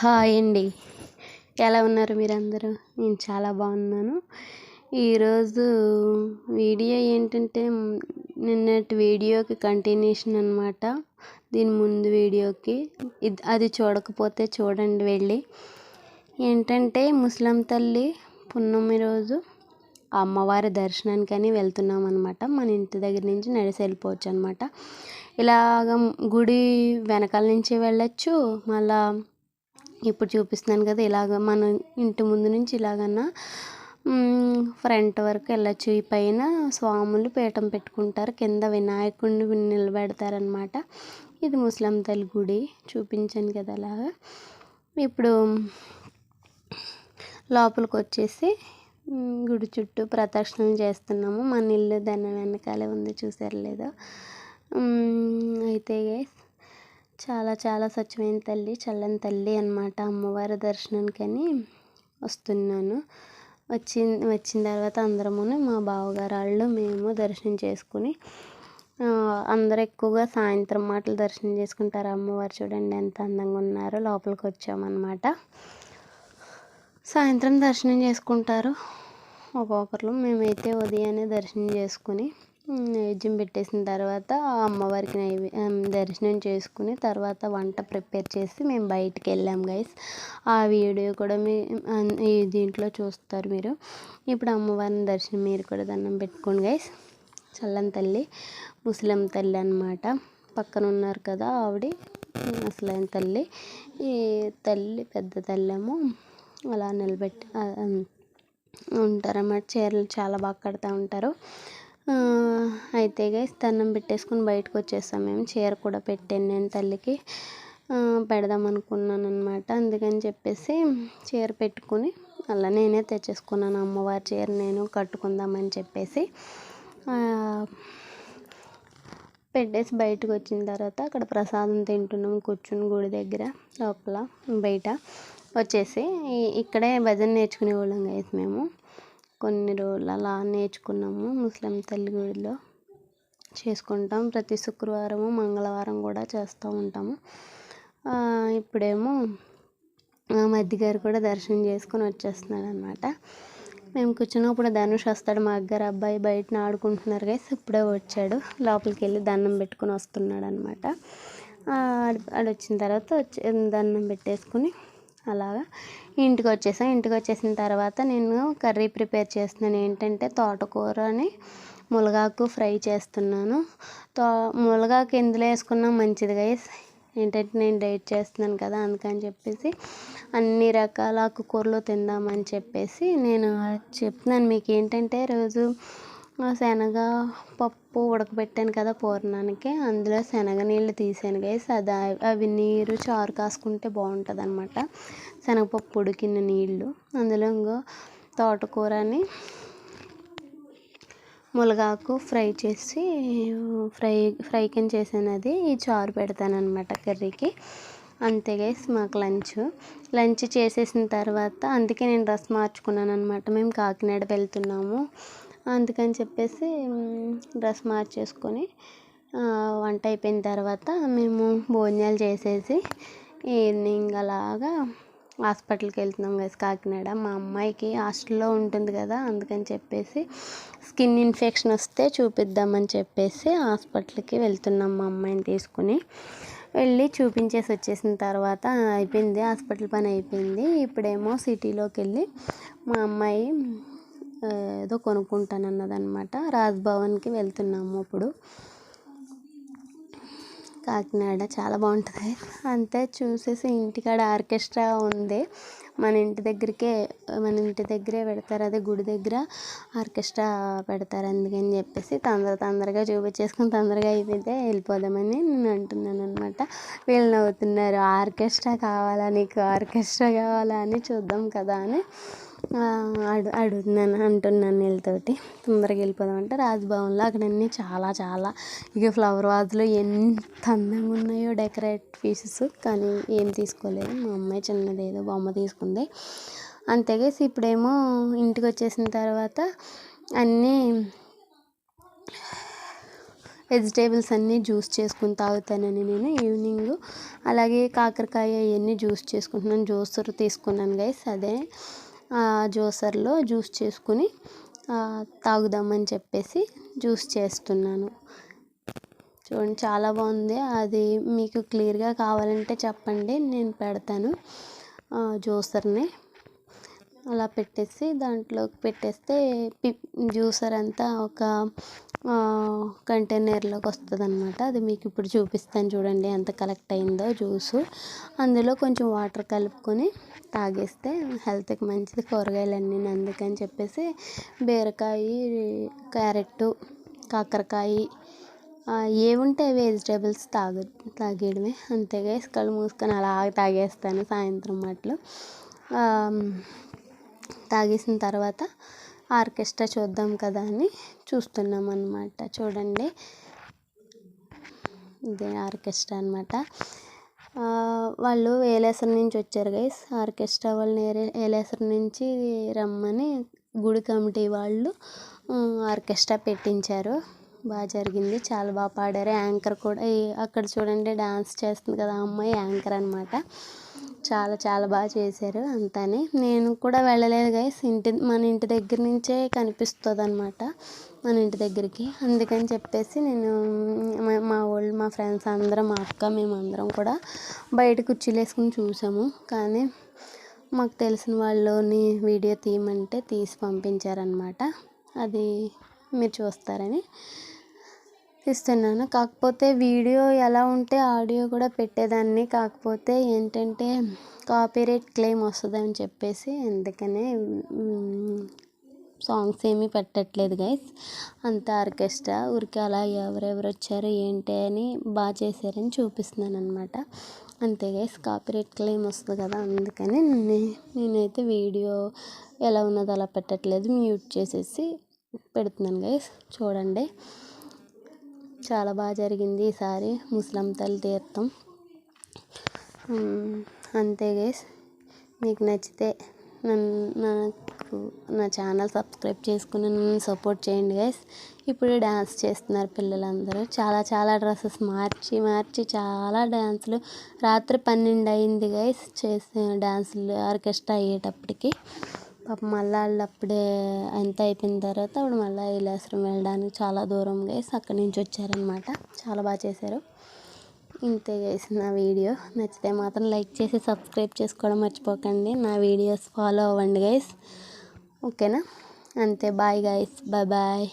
Hi అండి. ఎలా ఉన్నారు మీరందరూ? నేను చాలా బాగున్నాను. ఈరోజు వీడియో ఏంటంటే నిన్నటి వీడియోకి కంటిన్యూషన్ అనమాట దీని ముందు వీడియోకి. ఇది అది చూడకపోతే చూడండి వెళ్ళి. ఏంటంటే ముస్లిం తల్లి పున్నమి రోజు అమ్మవారి దర్శనానికని వెళ్తున్నాం అనమాట మన ఇంటి దగ్గర నుంచి నడిచి వెళ్ళిపోవచ్చు అనమాట ఇలాగ గుడి వెనకాల నుంచి వెళ్ళచ్చు మళ్ళా ఇప్పుడు చూపిస్తున్నాను కదా ఇలాగ మన ఇంటి ముందు నుంచి ఇలాగన్నా ఫ్రంట్ వరకు వెళ్ళచ్చు. ఈ పైన స్వాములు పీఠం పెట్టుకుంటారు. కింద వినాయకుడిని నిలబెడతారనమాట ఇది ముస్లిం తల్లి గుడి. చూపించాను కదా అలాగా. ఇప్పుడు లోపలికి వచ్చేసి గుడి చుట్టూ ప్రదక్షిణలు చేస్తున్నాము. మన ఇల్లు దాని వెనకాలే ఉంది. చూసారు లేదో? అయితే చాలా చాలా స్వచ్ఛమైన తల్లి చల్లని తల్లి అనమాట అమ్మవారి దర్శనానికని వస్తున్నాను. వచ్చి వచ్చిన తర్వాత అందరము మా బావగారు వాళ్ళు మేము దర్శనం చేసుకుని అందరూ ఎక్కువగా సాయంత్రం మాటలు దర్శనం చేసుకుంటారు. అమ్మవారు చూడండి ఎంత అందంగా ఉన్నారో లోపలికి వచ్చామన్నమాట. సాయంత్రం దర్శనం చేసుకుంటారు. ఒక్కొక్కరు మేమైతే ఉదయాన్నే దర్శనం చేసుకుని నైవేద్యం పెట్టేసిన తర్వాత అమ్మవారికి నైవే దర్శనం చేసుకుని తర్వాత వంట ప్రిపేర్ చేసి మేము బయటికి వెళ్ళాం గైస్ ఆ వీడియో కూడా మీ ఈ దీంట్లో చూస్తారు మీరు. ఇప్పుడు అమ్మవారిని దర్శనం మీరు కూడా దండం పెట్టుకోండి గైస్ చల్లని తల్లి ముస్లిం తల్లి అనమాట పక్కన ఉన్నారు కదా ఆవిడ అసలైన తల్లి. ఈ తల్లి పెద్ద తల్లేమో అలా నిలబెట్టి ఉంటారన్నమాట. చీరలు చాలా బాగా కడుతూ ఉంటారు. అయితే గైస్ దండం పెట్టేసుకుని బయటకు వచ్చేసాం మేము. చీర కూడా పెట్టాను నేను తల్లికి. పెడదాం అనుకున్నాను అనమాట అందుకని చెప్పేసి చీర పెట్టుకుని అలా నేనే తెచ్చేసుకున్నాను. అమ్మవారి చీర నేను కట్టుకుందామని చెప్పేసి పెట్టేసి బయటకు వచ్చిన తర్వాత అక్కడ ప్రసాదం తింటున్నాం కూర్చుని గుడి దగ్గర లోపల బయట. వచ్చేసి ఇక్కడే భజన నేర్చుకునే వాళ్ళం గైస్ మేము. కొన్ని రోజులు అలా నేర్చుకున్నాము ముస్లిం తల్లి గుడిలో. చేసుకుంటాం. ప్రతి శుక్రవారము మంగళవారం కూడా చేస్తూ ఉంటాము. ఇప్పుడేమో మధ్యగారు కూడా దర్శనం చేసుకొని వచ్చేస్తున్నాడు అనమాట మేము కూర్చున్నప్పుడు ధనుష్ వస్తాడు. మా అగ్గర అబ్బాయి బయటన ఆడుకుంటున్నారు గైస్. ఇప్పుడే వచ్చాడు. లోపలికి వెళ్ళి దండం పెట్టుకుని వస్తున్నాడు అనమాట ఆడు వచ్చిన తర్వాత వచ్చి దండం పెట్టేసుకుని అలాగా. ఇంటికి వచ్చేసాం ఇంటికి వచ్చేసిన తర్వాత నేను కర్రీ ప్రిపేర్ చేస్తున్నాను. ఏంటంటే తోటకూరని మునగాకు ఫ్రై చేస్తున్నాను. తో మునగాకు ఎందులో వేసుకున్నా మంచిది గైస్ ఏంటంటే నేను డైట్ చేస్తున్నాను కదా అందుకని చెప్పేసి అన్ని రకాల ఆకుకూరలు తిందామని చెప్పేసి నేను చెప్తున్నాను. మీకు ఏంటంటే రోజు శనగ పప్పు ఉడకబెట్టాను కదా పూర్ణానికి. అందులో శనగ నీళ్ళు తీసాను గైస్ అది అవి నీరు చారు కాసుకుంటే బాగుంటుంది అనమాట శనగపప్పు ఉడికిన నీళ్ళు. అందులో ఇంకో తోటకూరని ములగాకు ఫ్రై చేసి ఫ్రై ఫ్రై కింద చేసాను అది. ఈ చారు పెడతానమాట కర్రీకి. అంతే గైస్ మాకు లంచ్. లంచ్ చేసేసిన తర్వాత అందుకే నేను డ్రెస్ మార్చుకున్నాను అనమాట మేము కాకినాడ వెళ్తున్నాము. అందుకని చెప్పేసి డ్రెస్ మార్చేసుకొని వంట అయిపోయిన తర్వాత మేము భోజనాలు చేసేసి ఈవినింగ్ అలాగా హాస్పిటల్కి వెళ్తున్నాం కదా కాకినాడ. మా అమ్మాయికి హాస్టల్లో ఉంటుంది కదా అందుకని చెప్పేసి స్కిన్ ఇన్ఫెక్షన్ వస్తే చూపిద్దామని చెప్పేసి హాస్పిటల్కి వెళ్తున్నాం మా అమ్మాయిని తీసుకుని. వెళ్ళి చూపించేసి వచ్చేసిన తర్వాత అయిపోయింది హాస్పిటల్ పని అయిపోయింది. ఇప్పుడేమో సిటీలోకి వెళ్ళి మా అమ్మాయి ఏదో కొనుక్కుంటాను కొనుక్కుంటానన్నదనమాట రాజ్భవన్కి వెళ్తున్నాము అప్పుడు. కాకినాడ చాలా బాగుంటుంది. అంతే చూసేసి ఇంటికాడ ఆర్కెస్ట్రా ఉంది. మన ఇంటి దగ్గరికే మన ఇంటి దగ్గరే పెడతారు. అదే గుడి దగ్గర ఆర్కెస్ట్రా పెడతారు అందుకని చెప్పేసి తొందర తొందరగా చూపించేసుకుని తొందరగా అయిపోతే వెళ్ళిపోదామని నేను అంటున్నాను అనమాట వీళ్ళు నవ్వుతున్నారు ఆర్కెస్ట్రా కావాలా నీకు? ఆర్కెస్ట్రా కావాలా? అని చూద్దాం కదా అని. అడు అడుగుతున్నాను అంటున్నాను వీళ్ళతోటి. తొందరగా వెళ్ళిపోదామంటే రాజ్భవన్లో అక్కడ అన్నీ చాలా చాలా ఇక ఫ్లవర్ వాజ్లో ఎంత అందంగా ఉన్నాయో డెకరేట్ పీసెస్ కానీ ఏం తీసుకోలేదు. మా అమ్మాయి చిన్నది ఏదో బొమ్మ తీసుకుంది. అంతేగేసి ఇప్పుడేమో ఇంటికి వచ్చేసిన తర్వాత అన్నీ వెజిటేబుల్స్ అన్నీ జ్యూస్ చేసుకుని తాగుతానని నేను ఈవినింగ్ అలాగే కాకరకాయ అవన్నీ జ్యూస్ చేసుకుంటున్నాను. జ్యూస్ తీసుకున్నాను గైస్ అదే. జ్యూసర్లో జ్యూస్ చేసుకుని తాగుదామని చెప్పేసి జ్యూస్ చేస్తున్నాను. చూడండి చాలా బాగుంది. అది మీకు క్లియర్గా కావాలంటే చెప్పండి నేను పెడతాను జ్యూసర్ని. అలా పెట్టేసి దాంట్లోకి పెట్టేస్తే పి జ్యూసర్ అంతా ఒక కంటైనర్లోకి వస్తుంది అనమాట అది మీకు ఇప్పుడు చూపిస్తాను చూడండి ఎంత కలెక్ట్ అయిందో జ్యూసు. అందులో కొంచెం వాటర్ కలుపుకొని తాగేస్తే హెల్త్కి మంచిది. కూరగాయలన్నీ అందుకని చెప్పేసి బీరకాయ క్యారెట్ కాకరకాయ ఏముంటే వెజిటేబుల్స్ తాగ తాగేయడమే. అంతేగా ఇసుకలు మూసుకొని అలా తాగేస్తాను సాయంత్రం మాటలు. తాగేసిన తర్వాత ఆర్కెస్ట్రా చూద్దాం కదా అని చూస్తున్నాం అన్నమాట చూడండి. ఇదే ఆర్కెస్ట్రా అనమాట వాళ్ళు ఏలేసర్ నుంచి వచ్చారు గైస్ ఆర్కెస్ట్రా వాళ్ళని ఏలేసర్ నుంచి రమ్మని గుడి కమిటీ వాళ్ళు ఆర్కెస్ట్రా పెట్టించారు. బాగా జరిగింది. చాలా బాగా పాడారు. యాంకర్ కూడా అక్కడ చూడండి డాన్స్ చేస్తుంది కదా అమ్మాయి యాంకర్ అనమాట చాలా చాలా బాగా చేశారు అంతానే. నేను కూడా వెళ్ళలేదు గైస్ ఇంటి మన ఇంటి దగ్గర నుంచే కనిపిస్తుంది అనమాట మన ఇంటి దగ్గరికి. అందుకని చెప్పేసి నేను మా వాళ్ళు మా ఫ్రెండ్స్ అందరం మా అక్క మేమందరం కూడా బయట కుర్చీలు వేసుకుని చూసాము. కానీ మాకు తెలిసిన వాళ్ళని వీడియో తీయమంటే తీసి పంపించారనమాట అది మీరు చూస్తారని. ఇస్తున్నాను. కాకపోతే వీడియో ఎలా ఉంటే ఆడియో కూడా పెట్టేదాన్ని. కాకపోతే ఏంటంటే కాపీరైట్ క్లెయిమ్ వస్తుందని చెప్పేసి అందుకనే సాంగ్స్ ఏమీ పెట్టట్లేదు గైస్. అంత ఆర్కెస్ట్రా. ఊరికే అలా ఎవరెవరు వచ్చారు ఏంటి అని బాగా చేశారని చూపిస్తున్నాను అనమాట అంతే గైస్ కాపీరైట్ క్లెయిమ్ వస్తుంది కదా అందుకని నేనైతే వీడియో ఎలా ఉన్నదో అలా పెట్టట్లేదు. మ్యూట్ చేసేసి పెడుతున్నాను గైస్. చూడండి. చాలా బాగా జరిగింది ఈసారి ముస్లిం తల్లి తీర్థం. అంతే గైస్ మీకు నచ్చితే నన్ను నాకు నా ఛానల్ సబ్స్క్రైబ్ చేసుకుని నన్ను సపోర్ట్ చేయండి గైస్ ఇప్పుడు డ్యాన్స్ చేస్తున్నారు పిల్లలందరూ. చాలా చాలా డ్రెస్సెస్ మార్చి మార్చి చాలా డ్యాన్సులు రాత్రి పన్నెండు అయింది గైస్ చేసే డ్యాన్సులు ఆర్కెస్ట్రా అయ్యేటప్పటికి. పాపం మళ్ళీ వాళ్ళు అప్పుడే ఎంత అయిపోయిన తర్వాత అప్పుడు మళ్ళీ ఇలాశ్రం వెళ్ళడానికి చాలా దూరం గైస్ అక్కడి నుంచి వచ్చారనమాట చాలా బాగా చేశారు. ఇంతే గైస్ నా వీడియో. నచ్చితే మాత్రం లైక్ చేసి సబ్స్క్రైబ్ చేసుకోవడం మర్చిపోకండి. నా వీడియోస్ ఫాలో అవ్వండి గైస్ ఓకేనా? అంతే. Bye guys bye bye.